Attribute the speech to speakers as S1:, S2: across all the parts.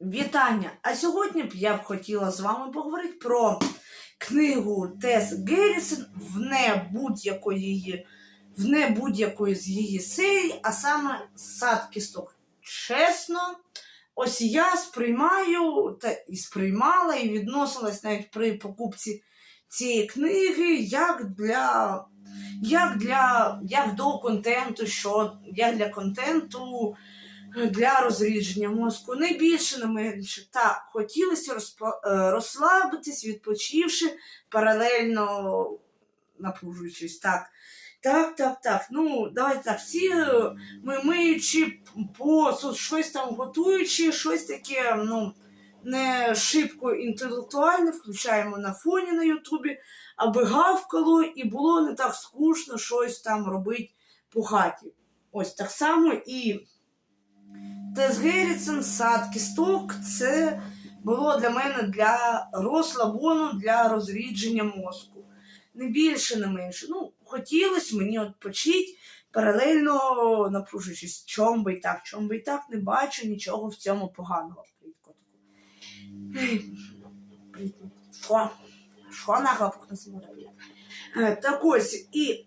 S1: Вітання! А сьогодні б я б хотіла з вами поговорити про книгу Тес Геррісон в не будь-якої в не будь-якої з її серій, а саме сад кісток. Чесно, ось я сприймаю та і сприймала, і відносилась навіть при покупці цієї книги як для, як для як до контенту, що як для контенту для розрідження мозку. Не більше, не менше. Так, хотілося е, розслабитись, відпочивши, паралельно напружуючись. Так, так, так, так. Ну, давайте так. Всі е, ми миючи посуд, щось там готуючи, щось таке, ну. Не шибко інтелектуальне, включаємо на фоні на Ютубі, аби гавкало і було не так скучно щось там робити по хаті. Ось так само і Тес сад кісток це було для мене для розслабону, для розрідження мозку. Не більше, не менше. Ну, хотілося мені відпочити, паралельно напружуючись, чом би і так, чом би і так, не бачу нічого в цьому поганого. Що на хлопок на? Е, Так ось, і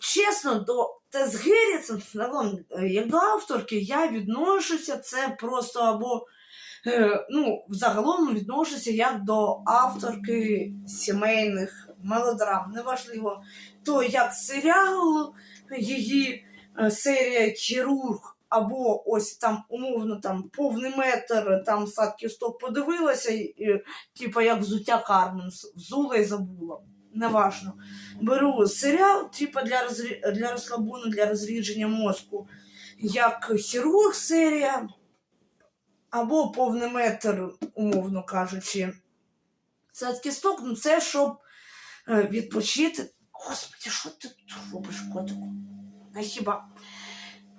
S1: чесно, до загалом, е, як до авторки, я відношуся це просто або е, ну, загалом відношуся як до авторки сімейних мелодрам. Неважливо, то як серіал, її е, серія Хірург, або ось там умовно там повний метр, там сад кісток подивилася, і, і, типа як взуття Кармен, взула і забула. Неважно беру серіал, типу для розрі... для розслабону, для розрідження мозку, як хірург серія, або повний метр, умовно кажучи. Це кісток, ну це щоб е, відпочити. Господи, що ти тут робиш, котику? А хіба?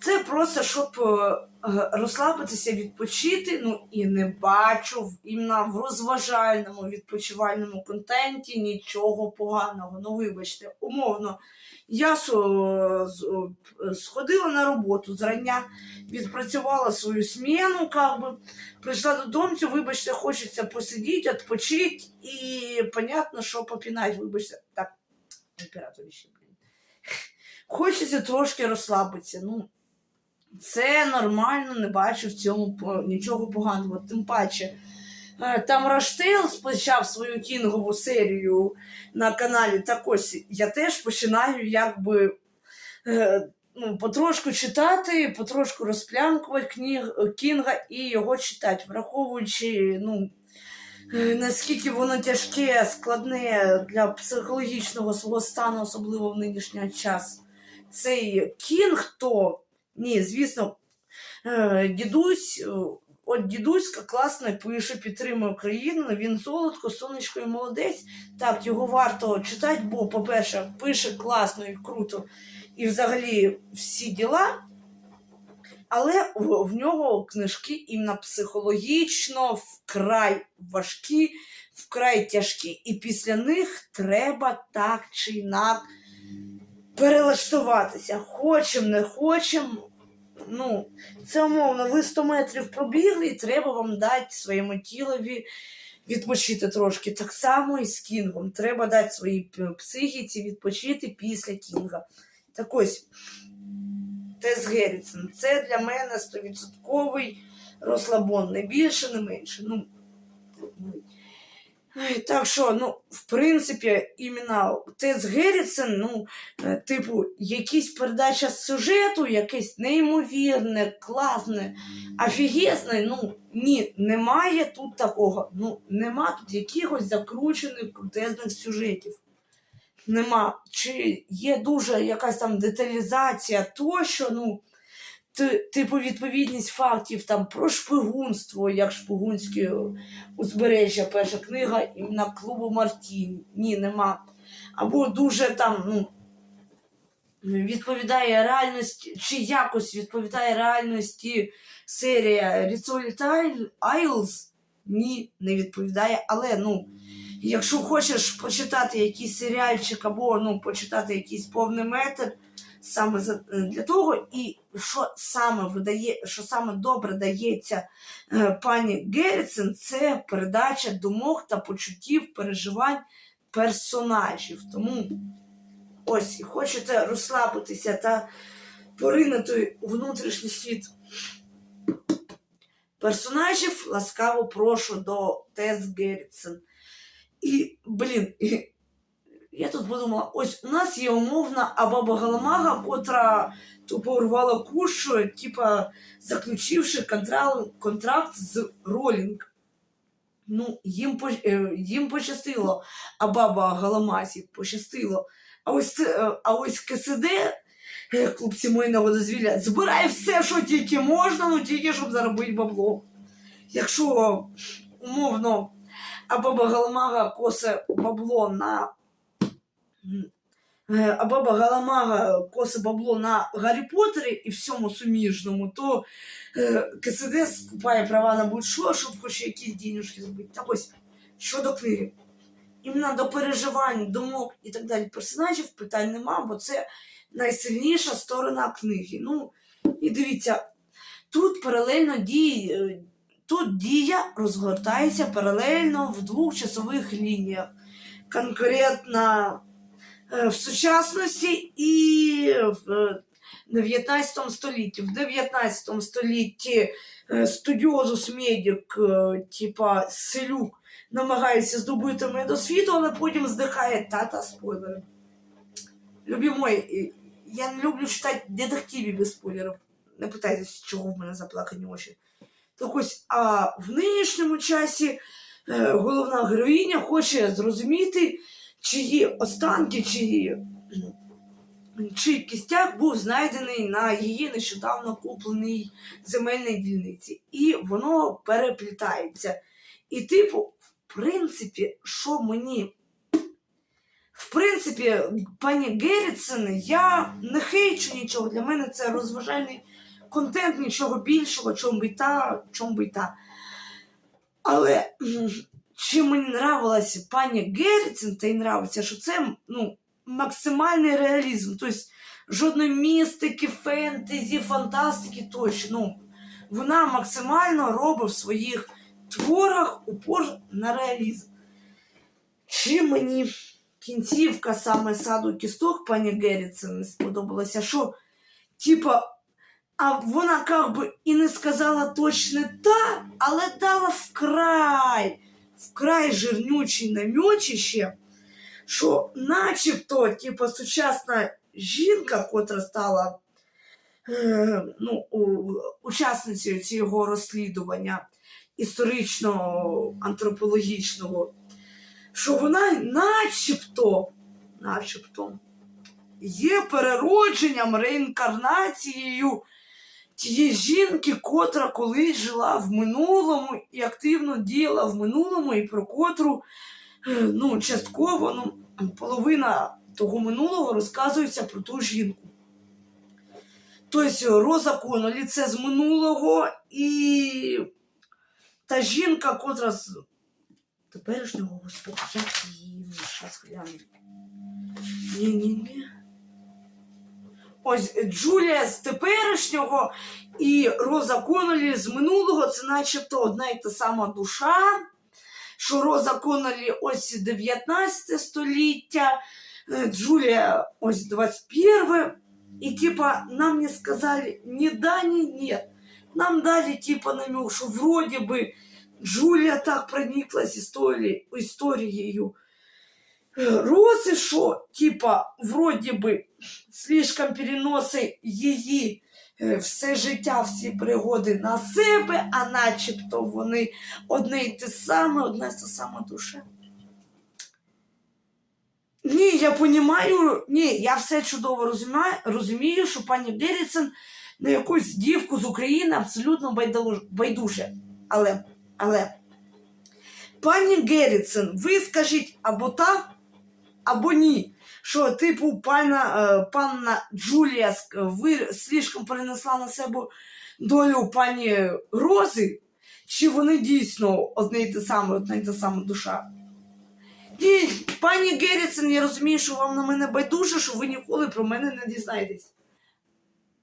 S1: Це просто щоб е, е, розслабитися, відпочити. Ну і не бачу іменно в розважальному відпочивальному контенті нічого поганого. Ну, вибачте, умовно. Я сходила на роботу зрання, відпрацювала свою сміну, би, прийшла додому, вибачте, хочеться посидіти, відпочити і понятно, що попінать, вибачте. Так, оператор ще, блін. Хочеться трошки розслабитися. Ну, це нормально, не бачу в цьому нічого поганого. Тим паче, е, там Раштейл почав свою кінгову серію на каналі. Так ось я теж починаю якби е, ну, потрошку читати, потрошку розплямкувати кніг Кінга і його читати, враховуючи, ну. е, Наскільки воно тяжке, складне для психологічного свого стану, особливо в нинішній час. Цей кінг, то ні, звісно, е, дідусь, е, от дідуська класно пише, підтримує Україну, він золотко, сонечко і молодець. Так, його варто читати, бо, по-перше, пише класно і круто, і взагалі всі діла. Але в, нього книжки іменно психологічно вкрай важкі, вкрай тяжкі, і після них треба так чи інак перелаштуватися. Хочем, не хочем. Ну, це умовно, ви 100 метрів пробігли, і треба вам дати своєму тілові відпочити трошки. Так само і з кінгом. Треба дати своїй психіці відпочити після кінга. Так ось, Тес Геррісон. Це для мене 100% розслабон, не більше, не менше. Ну, Так що, ну, в принципі, іменно Тес Геррісон, ну, е, типу, якісь передача сюжету, якесь неймовірне, класне, офігезне, ну, ні, немає тут такого. Ну, нема тут якихось закручених крутезних сюжетів. Нема. Чи є дуже якась там деталізація тощо, ну, типу відповідність фактів там про шпигунство, як шпигунське узбережжя, перша книга іменно клубу Мартін. Ні, нема. Або дуже там, ну, відповідає реальності, чи якось відповідає реальності серія Ріцоліт Айлз. Ні, не відповідає. Але ну, якщо хочеш почитати якийсь серіальчик або ну, почитати якийсь повний метр, саме е, для того, і що саме видає, що саме добре дається е, пані Геррітсен, це передача думок та почуттів, переживань персонажів. Тому ось, хочете розслабитися та поринути у внутрішній світ персонажів, ласкаво прошу до Тес Геррітсен. І, блін, я тут подумала, ось у нас є умовна Абаба Галамага, котра тупо урвала куш, типа заключивши контракт, з Ролінг. Ну, їм, е, їм пощастило, а баба Галамасі пощастило. А ось, е, а ось КСД, е, клуб сімейного дозвілля, збирає все, що тільки можна, ну тільки щоб заробити бабло. Якщо умовно, а баба Галамага косе бабло на. Е, А баба Галамага косе бабло на Гаррі Поттері і всьому суміжному, то е, КСД скупає права на будь-що, щоб хоч якісь дінюшки зробити. Так ось, щодо книги. Іменно до переживань, думок і так далі персонажів питань нема, бо це найсильніша сторона книги. Ну, і дивіться, тут паралельно діє, тут дія розгортається паралельно в двох часових лініях. Конкретно е, в сучасності і в е, 19 столітті. В 19 столітті е, студіозус медик, е, типа селюк, намагається здобути медосвіту, але потім здихає тата спойлери. Любі мої, е, я не люблю читати детективів без спойлерів. Не питайтесь, чого в мене заплакані очі. Так ось, а в нинішньому часі е, головна героїня хоче зрозуміти, чиї останки, чиї, чий кістяк був знайдений на її нещодавно купленій земельній дільниці. І воно переплітається. І, типу, в принципі, що мені. В принципі, пані Геррітсен, я не хейчу нічого. Для мене це розважальний контент, нічого більшого, чому би та, чому би та. Але чим мені нравилася пані Геррітсен, та й нравиться, що це ну, максимальний реалізм. Тобто жодної містики, фентезі, фантастики тощо. Ну, вона максимально робить в своїх творах упор на реалізм. Чим мені кінцівка саме саду кісток пані Геррітсен не сподобалася, що типа, а вона как би і не сказала точно та, але дала вкрай, вкрай жирнючий намьочище, що начебто, типа, сучасна жінка, котра стала е, ну, учасницею цього розслідування історично-антропологічного, що вона начебто, начебто є переродженням, реінкарнацією тієї жінки, котра колись жила в минулому і активно діяла в минулому, і про котру е, ну, частково ну, половина того минулого розказується про ту жінку. Тобто Роза Конолі це з минулого і та жінка, котра з теперішнього господи, як її зараз гляну. Ні-ні-ні. Ось Джулія з теперішнього і Роза Конолі з минулого це начебто одна і та сама душа. Що Роза Конолі ось 19 століття, е, Джулія ось 21. І типа нам не сказали ни да, ни нет. Нам дали типа намек, что вроде бы Джулия так прониклась истории, Розы, что типа вроде бы слишком переноси її е, все життя, всі пригоди на себе, а начебто вони одне й те саме, одна й та сама душа. Ні, я понімаю, ні, я все чудово розумію, розумію, що пані Деріцен на якусь дівку з України абсолютно байдуже. Але, але, пані Геррітсен, ви скажіть або так, або ні. Що, типу, пана, е, панна Джулія ви слишком перенесла на себе долю пані Рози, чи вони дійсно одне й те саме, одна й та сама душа? І, пані Геррісон, я розумію, що вам на мене байдуже, що ви ніколи про мене не дізнаєтесь.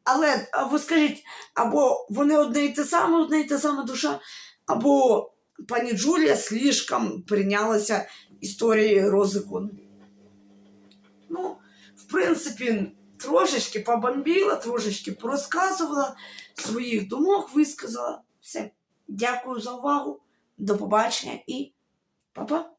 S1: Але ви скажіть, або вони одне і те саме, одне і те саме душа, або пані Джулія слишком прийнялася історією Розикон. Ну, в принципі, трошечки побомбіла, трошечки порозказувала, своїх думок висказала. Все. Дякую за увагу. До побачення і па-па.